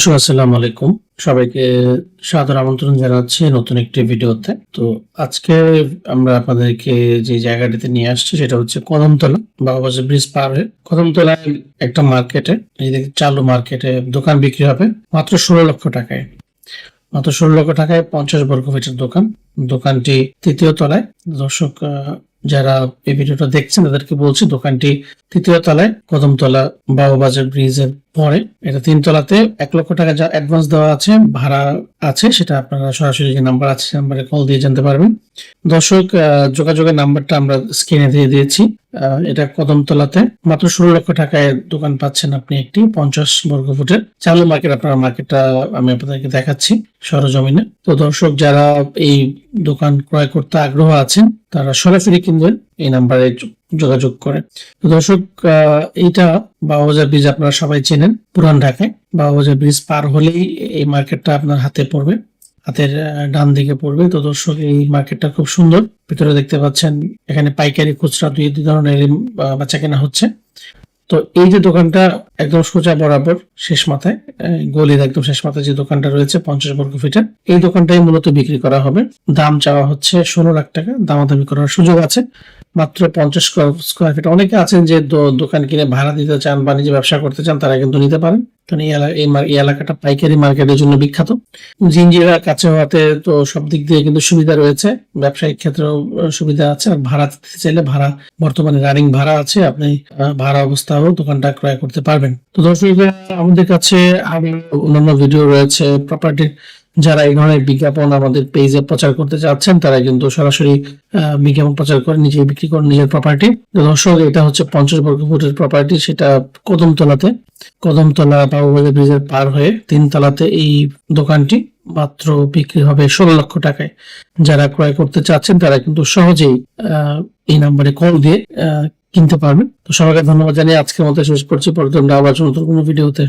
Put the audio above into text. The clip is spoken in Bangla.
দর্শক আসসালামু আলাইকুম। সবাইকে সাদর আমন্ত্রণ জানাচ্ছি নতুন একটি ভিডিওতে। তো আজকে আমরা আপনাদেরকে যে জায়গাটিতে নিয়ে আসছি সেটা হচ্ছে কদমতলা, বাবাবাজার ব্রিজ পার কদমতলায় একটা মার্কেটে চালু মার্কেটে দোকান বিক্রি হবে মাত্র ষোলো লক্ষ টাকায়। মাত্র ষোলো লক্ষ টাকায় পঞ্চাশ বর্গ ফিটের দোকান। দোকানটি তৃতীয় তলায়। দর্শক যারা এই ভিডিওটা দেখছেন, তাদেরকে বলছি দোকানটি তৃতীয় তলায় কদমতলা ব্রিজ ব্রিজের পরে। এটা তিন তলাতে এক লক্ষ টাকা যা অ্যাডভান্স দেওয়া আছে, ভাড়া আছে, সেটা আপনারা সরাসরি যে নাম্বার আছে নাম্বারে কল দিয়ে জানতে পারবেন। দর্শক যোগাযোগের নাম্বারটা আমরা স্ক্রিনে দিয়ে দিয়েছি। এটা কদমতলাতে মাত্র ষোলো লক্ষ টাকায় দোকান পাচ্ছেন আপনি একটি পঞ্চাশ বর্গ ফুটের চালু মার্কেট। আপনার মার্কেটটা আমি আপনাদেরকে দেখাচ্ছি সরজমিনে। তো দর্শক, যারা এই দোকান ক্রয় করতে আগ্রহ আছেন, তারা সরাসরি কিনবেন, এই নাম্বারে যোগাযোগ করে তো দর্শক এইটা বাবাবাজার ব্রিজ আপনারা সবাই চেনেন, পুরান ঢাকায়। বাবাবাজার ব্রিজ পার হলেই এই মার্কেটটা আপনার হাতে পড়বে। হাতের ডান দিকে পড়বে। তো দর্শক, এই মার্কেটটা খুব সুন্দর। ভিতরে দেখতে পাচ্ছেন, এখানে পাইকারি খুচরা দুই দুই ধরনের বাচ্চা কেনা হচ্ছে। তো এই যে দোকানটা একদম সোজা বরাবর, শেষ মাথায় গলির একদম শেষ মাথায় যে দোকানটা রয়েছে, পঞ্চাশ বর্গ ফিটের, এই দোকানটাই মূলত বিক্রি করা হবে। দাম চাওয়া হচ্ছে ষোলো লাখ টাকা। দামাদামি করার সুযোগ আছে। মাত্র পঞ্চাশ স্কোয়ার ফিট। অনেকে আছেন যে দোকান কিনে ভাড়া দিতে চান বা নিজে ব্যবসা করতে চান, তারা কিন্তু নিতে পারেন। কারণ এই এলা- এই এলাকাটা পাইকারি মার্কেটের জন্য বিখ্যাত। জিঞ্জিরা কাছে হওয়াতে তো সব দিক দিয়ে কিন্তু সুবিধা রয়েছে। ব্যবসায়িক ক্ষেত্রেও সুবিধা আছে। আর ভাড়া দিতে চাইলে ভাড়া, বর্তমানে রানিং ভাড়া আছে। আপনি ভাড়া অবস্থাও দোকানটা ক্রয় করতে পারবেন। তো দর্শক আমাদের কাছে আরও অন্যান্য ভিডিও রয়েছে। প্রপার্টির যারা এই ধরনের বিজ্ঞাপন আমাদের পেজে প্রচার করতে চাচ্ছেন, তারা কিন্তু সরাসরি বিজ্ঞাপন প্রচার করে নিজে বিক্রি করেন নিজের প্রপার্টি দর্শক, এটা হচ্ছে পঞ্চাশ বর্গ ফুটের প্রপার্টি সেটা কদমতলাতে। কদমতলা বাবুবাজার ব্রিজের পার হয়ে তিনতলাতে এই দোকানটি মাত্র বিক্রি হবে ষোলো লক্ষ টাকায়। যারা ক্রয় করতে চাচ্ছেন, তারা কিন্তু সহজেই এই নাম্বারে কল দিয়ে কিনতে পারবেন। তো সবাইকে ধন্যবাদ জানিয়ে আজকের মতো শেষ করছি। পরে তোমরা আবার নতুন কোনো ভিডিওতে